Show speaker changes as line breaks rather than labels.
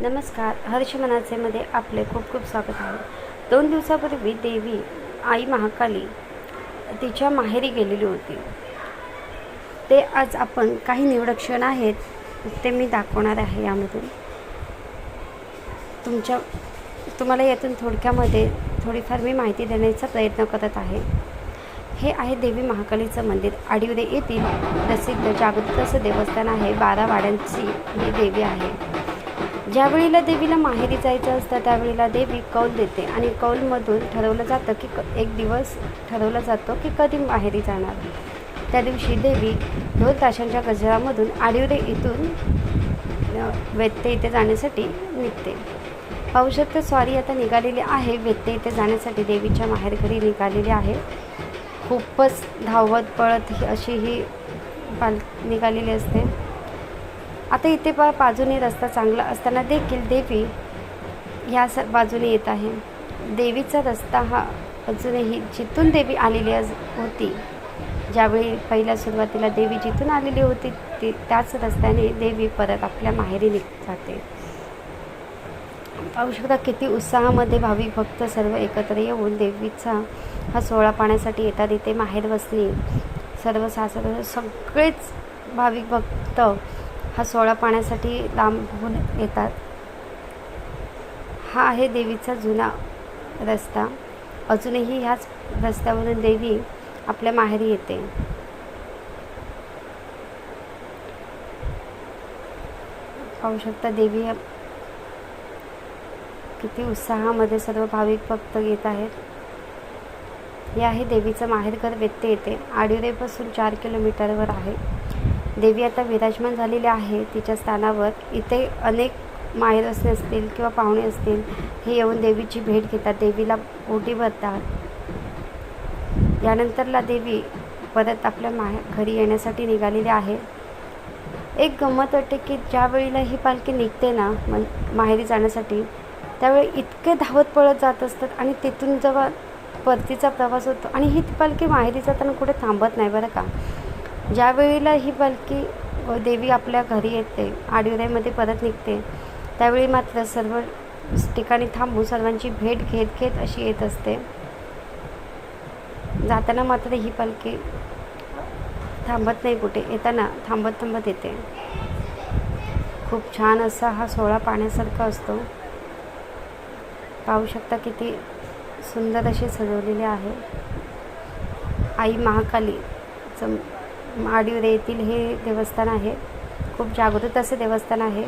नमस्कार हर्ष मनाचेमध्ये आपले खूप खूप स्वागत आहे. दोन दिवसापूर्वी देवी आई महाकाली तिच्या माहेरी गेलेली होती. ते आज आपण काही निवडक क्षण आहेत ते मी दाखवणार आहे यामधून. तुमच्या तुम्हाला यातून थोडक्यामध्ये थोडीफार मी माहिती देण्याचा प्रयत्न करत आहे. हे आहे देवी महाकालीचं मंदिर. आडिवरे येथील प्रसिद्ध जागृत असं देवस्थान आहे. बारा वाड्यांची ही देवी आहे. ज्यावेळेला देवीला माहेरी जायचं असतं त्यावेळेला देवी कौल देते. आणि कौलमधून ठरवलं जातं की क एक दिवस ठरवलं जातो की कधी माहेरी जाणार. त्या दिवशी देवी दोन ताशांच्या गजरामधून आडिवरे इथून वेत्ते इथे जाण्यासाठी निघते. पाहू शकता स्वारी आता निघालेली आहे. वेत्ते इथे जाण्यासाठी देवीच्या माहेरघरी निघालेली आहे. खूपच धावत पळत ही अशी ही पाल निघालेली असते. आता इथे पा बाजूने रस्ता चांगला असताना देखील देवी ह्या स बाजूने येत आहे. देवीचा रस्ता हा अजूनही जिथून देवी आलेली होती ज्यावेळी पहिल्या सुरुवातीला देवी जिथून आलेली होती ती त्याच रस्त्याने देवी परत आपल्या माहेरी निघ जाते. पाहू शकता किती उत्साहामध्ये भाविक भक्त सर्व एकत्र येऊन देवीचा हा सोहळा पाहण्यासाठी येतात. इथे माहेर बसली सर्व सासर सगळेच भाविक भक्त हा सोहळा पाण्यासाठी लांबून येतात. हा आहे देवीचा जुना रस्ता. अजूनही ह्याच रस्त्यावरून देवी आपल्या माहेरी येते. पाहू शकता देवी किती उत्साहामध्ये सर्व भाविक भक्त येत आहेत. हे आहे देवीचं माहेरघर व्यत्यय येते आडिरेपासून चार किलोमीटरवर आहे. देवी आता विराजमान झालेली आहे. तिच्या स्थानावर इथे अनेक माहेरसने असतील किंवा पाहुणे असतील हे येऊन देवीची भेट घेतात. देवीला ओटी भरतात. यानंतरला देवी परत आपल्या माहे घरी येण्यासाठी निघालेली आहे. एक गंमत वाटते की ज्या वेळेला ही पालखी निघते ना मन माहेरी जाण्यासाठी त्यावेळी इतके धावत पळत जात असतात आणि तिथून जेव्हा परतीचा प्रवास होतो आणि ही पालखी माहेरी जाताना कुठे थांबत नाही बरं का? ज्या वेळेला ही पालखी देवी आपल्या घरी येते आडिवऱ्यामध्ये परत निघते त्यावेळी मात्र सर्व ठिकाणी थांबून सर्वांची भेट घेत घेत अशी येत असते. जाताना मात्र ही पालखी थांबत नाही कुठे येताना थांबत थांबत येते. खूप छान असा हा सोहळा पाण्यासारखा असतो. पाहू शकता किती सुंदर अशी सजवलेली आहे. आई महाकालीचं आडिवरे येथील हे देवस्थान आहे. खूप जागृत असे देवस्थान आहे.